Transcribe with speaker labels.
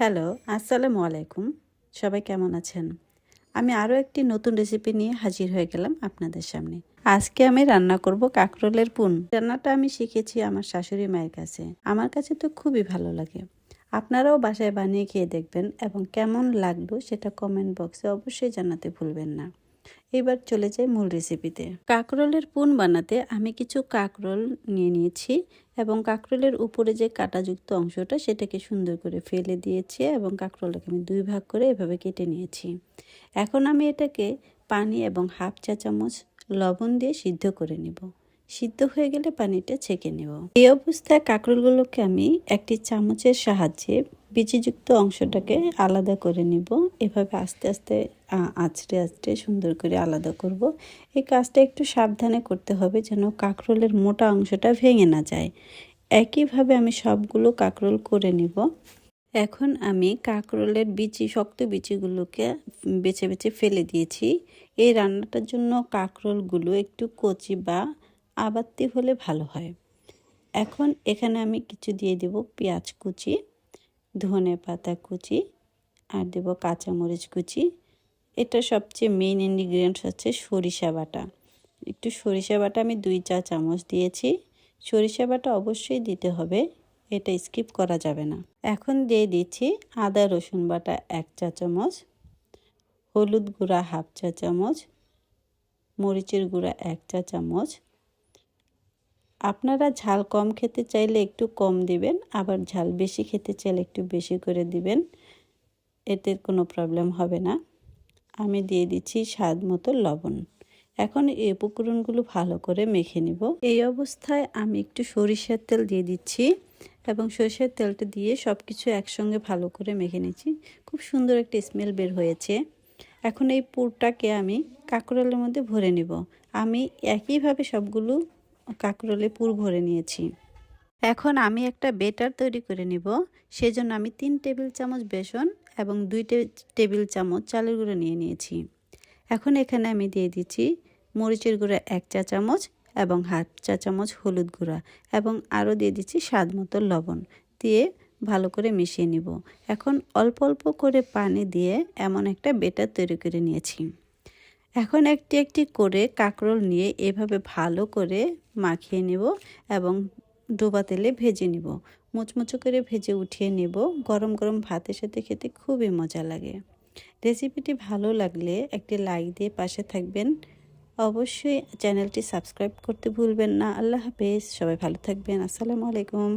Speaker 1: Hello, আসসালামু আলাইকুম। সবাই কেমন আছেন? আমি আরও একটি নতুন রেসিপি নিয়ে হাজির হয়ে গেলাম আপনাদের সামনে। আজকে আমি রান্না করব কাঁকরোলের পুন। রান্নাটা আমি শিখেছি আমার শাশুড়ি মায়ের কাছে। আমার কাছে তো খুবই ভালো লাগে। আপনারাও বাসায় বানিয়ে খেয়ে দেখবেন এবং কেমন লাগল সেটা কমেন্ট বক্সে অবশ্যই জানাতে ভুলবেন না। এবার চলে যাই মূল রেসিপিতে কাঁকরোলের পুন বানাতে আমি কিছু কাঁকরোল নিয়ে নিয়েছি এবং কাঁকরোলের উপরে যে কাঁটাযুক্ত অংশটা সেটাকে সুন্দর করে ফেলে দিয়েছি এবং কাঁকরোলটাকে আমি দুই ভাগ করে এভাবে কেটে নিয়েছি। এখন আমি এটাকে পানি এবং হাফ চা চামচ লবণ দিয়ে সিদ্ধ করে নিব। সিদ্ধ হয়ে গেলে পানিটা ছেঁকে নেব। এই অবস্থায় কাঁকরোলগুলোকে আমি একটি চামচের সাহায্যে বিচিযুক্ত অংশটাকে আলাদা করে নিব। এভাবে আস্তে আস্তে আঁচড়ে আঁচড়ে সুন্দর করে আলাদা করব। এই কাজটা একটু সাবধানে করতে হবে যেন কাঁকরোলের মোটা অংশটা ভেঙে না যায়। একইভাবে আমি সবগুলো কাঁকরোল করে নিব। এখন আমি কাঁকরোলের বিচি, শক্ত বিচিগুলোকে বেছে বেছে ফেলে দিয়েছি। এই রান্নাটার জন্য কাঁকরোলগুলো একটু কচি বা আবাত্তি হলে ভালো হয়। এখন এখানে আমি কিছু দিয়ে দেব পেঁয়াজ কুচি ধনে পাতা কুচি, আর দেব কাঁচামরিচ কুচি। এটা সবচেয়ে মেইন ইনগ্রিডিয়েন্টস হচ্ছে সরিষা বাটা। একটু সরিষা বাটা আমি দুই চা চামচ দিয়েছি। সরিষা বাটা অবশ্যই দিতে হবে, এটা স্কিপ করা যাবে না। এখন দিয়ে দিচ্ছি আদা, রসুন বাটা এক চা চামচ, হলুদ গুঁড়া হাফ চা চামচ, মরিচের গুঁড়া এক চা চামচ। আপনারা ঝাল কম খেতে চাইলে একটু কম দিবেন, আবার ঝাল বেশি খেতে চাইলে একটু বেশি করে দিবেন, এতে কোনো প্রবলেম হবে না। আমি দিয়ে দিচ্ছি স্বাদ মতো লবণ। এখন এই উপকরণগুলো ভালো করে মেখে নিব। এই অবস্থায় আমি একটু সরিষার তেল দিয়ে দিচ্ছি এবং সরিষার তেলটা দিয়ে সব কিছু একসঙ্গে ভালো করে মেখে নিচ্ছি। খুব সুন্দর একটা স্মেল বের হয়েছে। এখন এই পুরটাকে আমি কাঁকরোলের মধ্যে ভরে নিব। আমি একইভাবে সবগুলো কাঁকরোলে পুর ভরে নিয়েছি। এখন আমি একটা বেটার তৈরি করে নিব। সেজন্য আমি তিন টেবিল চামচ বেসন এবং দুই টেবিল চামচ চালের গুঁড়ো নিয়ে নিয়েছি। এখন এখানে আমি দিয়ে দিচ্ছি মরিচের গুঁড়া এক চা চামচ এবং হাফ চা চামচ হলুদ গুঁড়া এবং আরও দিয়ে দিচ্ছি স্বাদ মতো লবণ দিয়ে ভালো করে মিশিয়ে নিব। এখন অল্প অল্প করে পানি দিয়ে এমন একটা বেটার তৈরি করে নিয়েছি। এখন একটি একটি করে কাঁকরোল নিয়ে এভাবে ভালো করে মাখিয়ে নেব এবং ডোবা তেলে ভেজে নিব। মুচমুচো করে ভেজে উঠিয়ে নেব। গরম গরম ভাতের সাথে খেতে খুবই মজা লাগে। রেসিপিটি ভালো লাগলে একটি লাইক দিয়ে পাশে থাকবেন। অবশ্যই চ্যানেলটি সাবস্ক্রাইব করতে ভুলবেন না। আল্লাহ হাফেজ। সবাই ভালো থাকবেন। আসসালামু আলাইকুম।